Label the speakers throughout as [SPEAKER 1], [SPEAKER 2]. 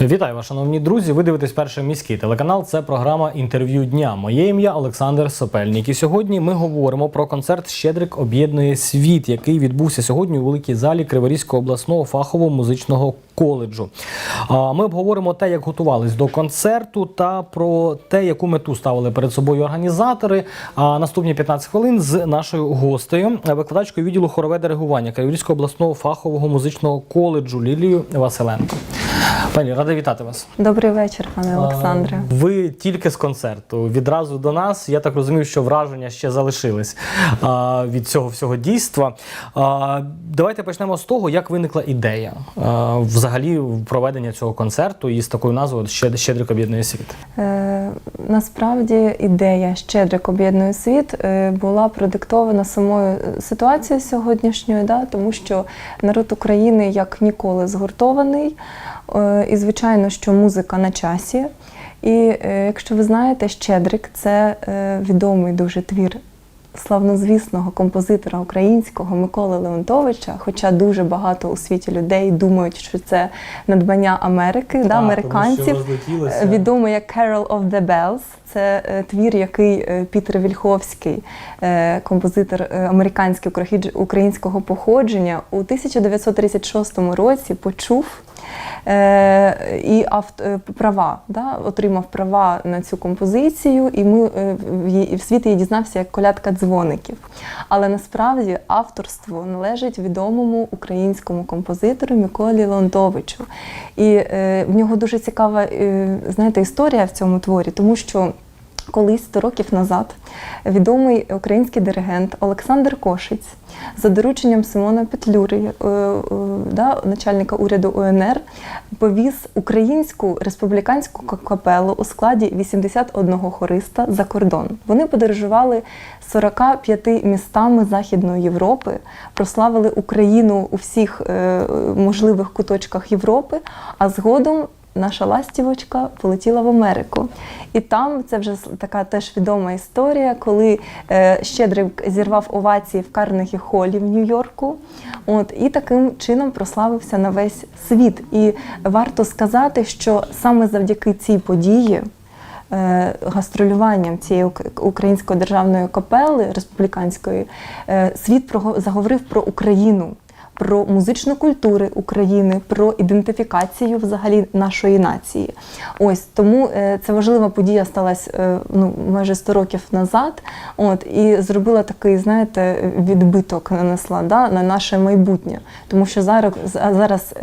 [SPEAKER 1] Вітаю вас, шановні друзі. Ви дивитесь перший міський телеканал. Це програма інтерв'ю дня. Моє ім'я Олександр Сопельник. І сьогодні ми говоримо про концерт Щедрик об'єднує світ, який відбувся сьогодні у великій залі Криворізького обласного фахового музичного коледжу. Ми обговоримо те, як готувались до концерту, та про те, яку мету ставили перед собою організатори. А наступні 15 хвилин з нашою гостею, викладачкою відділу хорове диригування Криворізького обласного фахового музичного коледжу Лілією Василенко. Пані, рада вітати вас.
[SPEAKER 2] Добрий вечір, пане Олександре.
[SPEAKER 1] Ви тільки з концерту. Відразу до нас. Я так розумію, що враження ще залишились а, від цього всього дійства. А, Давайте почнемо з того, як виникла ідея а, взагалі проведення цього концерту із такою назвою «Щед- Щедрик об'єднує світ.
[SPEAKER 2] Е, насправді ідея Щедрик об'єднує світ е, була продиктована самою ситуацією сьогоднішньою, да, тому що народ України як ніколи згуртований. Е, і звичайно, що музика на часі. І е, якщо ви знаєте, Щедрик це е, відомий дуже твір славнозвісного композитора українського Миколи Леонтовича, хоча дуже багато у світі людей думають, що це надбання Америки, да, американців. Відомий як Carol of the Bells. Це е, твір, який Пітер Вільховський, композитор американський украхідж- українського походження, у 1936 році почув. Е, і е, права, да, отримав права на цю композицію, і ми е, в, світ її дізнався як колядка дзвоників. Але насправді авторство належить відомому українському композитору Миколі Леонтовичу. І в нього дуже цікава знаєте, історія в цьому творі, тому що. Колись 100 років назад відомий український диригент Олександр Кошиць за дорученням Симона Петлюри, е, е, да, начальника уряду УНР, повіз українську республіканську капелу у складі 81 хориста за кордон. Вони подорожували 45 містами Західної Європи, прославили Україну у всіх е, можливих куточках Європи, а згодом наша ластівочка полетіла в Америку. І там це вже така теж відома історія, коли е, Щедрик зірвав овації в Карнегі Холі в Нью-Йорку. От, і таким чином прославився на весь світ. І варто сказати, що саме завдяки цій події. е, Гастролюванням цієї української державної капели республіканської е, світ заговорив про Україну, про музичну культуру України, про ідентифікацію взагалі нашої нації. Ось тому е, це важлива подія сталася е, ну, майже 100 років назад. От і зробила такий, знаєте, відбиток нанесла да, на наше майбутнє. Тому що зараз зараз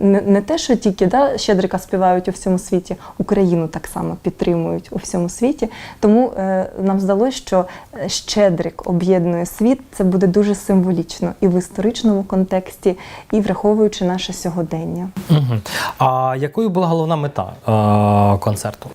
[SPEAKER 2] не, не те, що тільки да, щедрика співають у всьому світі, Україну так само підтримують у всьому світі. Тому е, нам здалося, що щедрик об'єднує світ. Це буде дуже символічно і в історичному контексті, і враховуючи наше сьогодення.
[SPEAKER 1] Угу. А якою була головна мета е, концерту?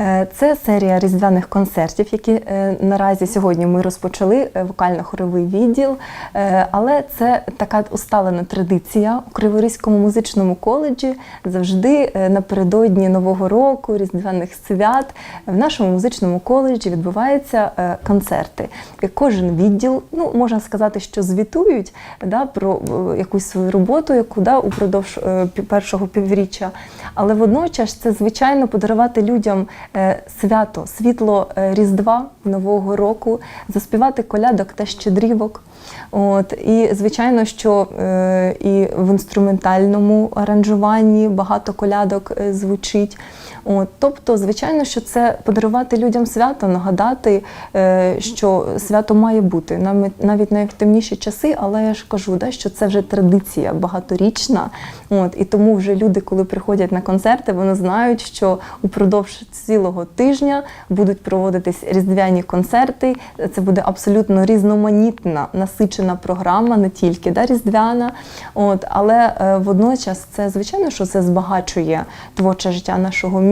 [SPEAKER 2] Е, Це серія різдвяних концертів, які е, наразі сьогодні ми розпочали е, вокально-хоровий відділ. Е, Але це така усталена традиція у Криворізькому музичному коледжі завжди е, напередодні Нового року, різдвяних свят в нашому музичному коледжі відбуваються е, концерти. Кожен відділ, ну можна сказати, що звітують да, про якусь свою роботу, яку да, упродовж е, першого півріччя. Але водночас це звичайно подарувати людям е, свято, світло е, Різдва Нового року, заспівати колядок та щедрівок. От і звичайно, що е, і в інструментальному аранжуванні багато колядок е, звучить. От, тобто, звичайно, що це подарувати людям свято, нагадати, е, що свято має бути навіть темніші часи, але я ж кажу, да, що це вже традиція багаторічна. От, і тому вже люди, коли приходять на концерти, вони знають, що упродовж цілого тижня будуть проводитись різдвяні концерти. Це буде абсолютно різноманітна, насичена програма, не тільки да, різдвяна. От, але е, водночас це звичайно, що це збагачує творче життя нашого міста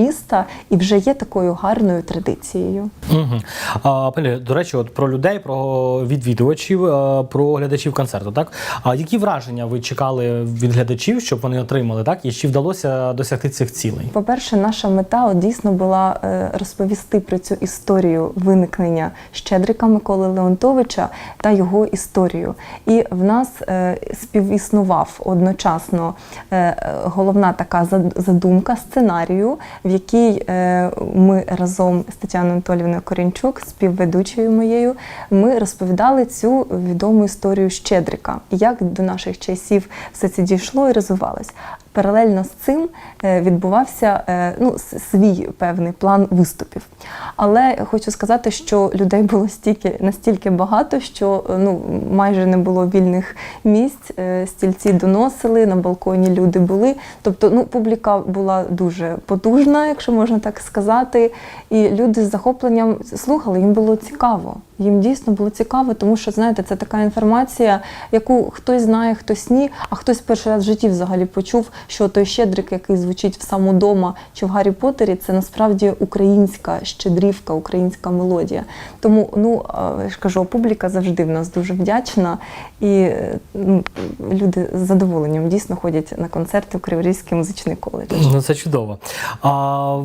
[SPEAKER 2] і вже є такою гарною традицією.
[SPEAKER 1] Угу. А, пані, до речі, от про людей, про відвідувачів, е, про глядачів концерту. Так а які враження ви чекали від глядачів, щоб вони отримали, так і чи вдалося досягти цих цілей?
[SPEAKER 2] По-перше, наша мета от, дійсно була е, розповісти про цю історію виникнення Щедрика Миколи Леонтовича та його історію. І в нас е, співіснував одночасно головна така задумка сценарію, в якій е, ми разом з Тетяною Анатолівною Корінчук, співведучою моєю, ми розповідали цю відому історію Щедрика, як до наших часів все це дійшло і розвивалось. Паралельно з цим е, відбувався е, ну, свій певний план виступів. Але хочу сказати, що людей було стільки настільки багато, що е, ну, майже не було вільних місць. Стільці доносили, на балконі люди були. Тобто, ну, публіка була дуже потужна, якщо можна так сказати. І люди з захопленням слухали, їм було цікаво. Їм дійсно було цікаво, тому що знаєте, це така інформація, яку хтось знає, хтось ні, а хтось перший раз в житті взагалі почув, що той щедрик, який звучить в самодома чи в Гаррі Поттері, це насправді українська щедрівка, українська мелодія. Тому, ну я ж кажу, публіка завжди в нас дуже вдячна, і ну, люди з задоволенням дійсно ходять на концерти в Криворізький музичний коледж.
[SPEAKER 1] Ну, це чудово. А,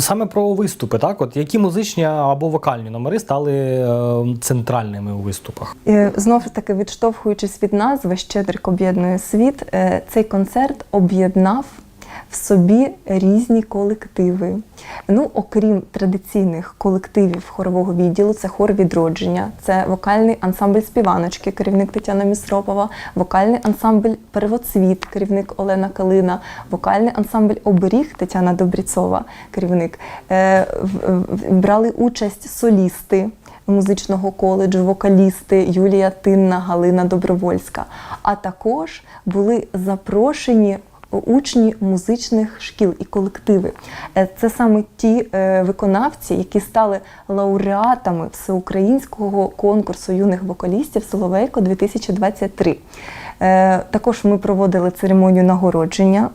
[SPEAKER 1] саме про виступи, так? От які музичні або вокальні номери стали е, центральними у виступах?
[SPEAKER 2] Е, Знов таки, відштовхуючись від назви Щедрик об'єднує світ, е, цей концерт об'єднав в собі різні колективи. Ну, окрім традиційних колективів хорового відділу, це хор відродження, це вокальний ансамбль співаночки, керівник Тетяна Місропова, вокальний ансамбль Первоцвіт, керівник Олена Калина, вокальний ансамбль Оберіг Тетяна Добріцова, керівник. Е, в- Брали участь солісти музичного коледжу, вокалісти Юлія Тинна, Галина Добровольська. А також були запрошені учні музичних шкіл і колективи. Е, Це саме ті е, виконавці, які стали лауреатами всеукраїнського конкурсу юних вокалістів Соловейко 2023. Е, Також ми проводили церемонію нагородження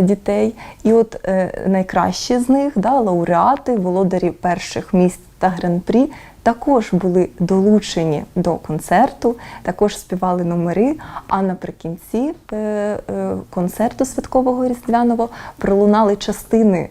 [SPEAKER 2] дітей. І от найкращі з них, да, лауреати, володарі перших місць та гран-прі, також були долучені до концерту, також співали номери. А наприкінці е, е, концерту святкового різдвяного пролунали частини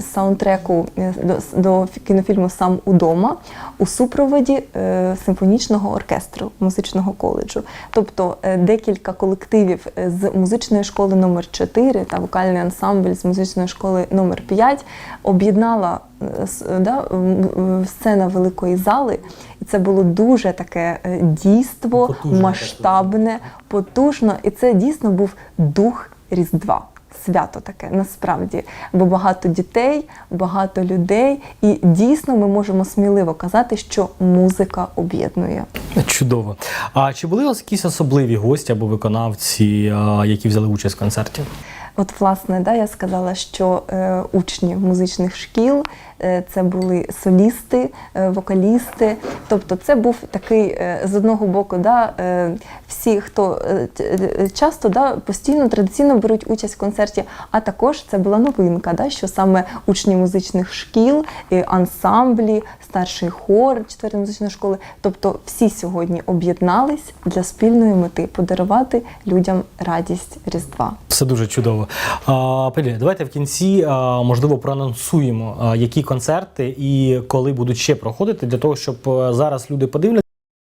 [SPEAKER 2] саундтреку е, до, до кінофільму Сам удома у супроводі е, симфонічного оркестру музичного коледжу. Тобто е, декілька колективів е, з музичної школи номер 4 та вокальний ансамбль з музичної школи номер 5 об'єднала е, да, сцена великої зали, і це було дуже таке е, дійство,
[SPEAKER 1] Потужне,
[SPEAKER 2] масштабне, потужно, і це дійсно був дух Різдва. Свято таке насправді, бо багато дітей, багато людей, і дійсно ми можемо сміливо казати, що музика об'єднує.
[SPEAKER 1] Чудово. А чи були у вас якісь особливі гості або виконавці, які взяли участь в концерті?
[SPEAKER 2] От, власне, да, я сказала, що е, учні музичних шкіл це були солісти, е, вокалісти. Тобто, це був такий е, з одного боку, да, е, всі, хто е, е, часто да, постійно традиційно беруть участь в концерті, а також це була новинка, да, що саме учні музичних шкіл, е, ансамблі, старший хор четвертої музичної школи. Тобто, всі сьогодні об'єднались для спільної мети подарувати людям радість Різдва.
[SPEAKER 1] Все дуже чудово. А, Пелі, давайте в кінці можливо проанонсуємо, які концерти і коли будуть ще проходити, для того, щоб зараз люди подивляться.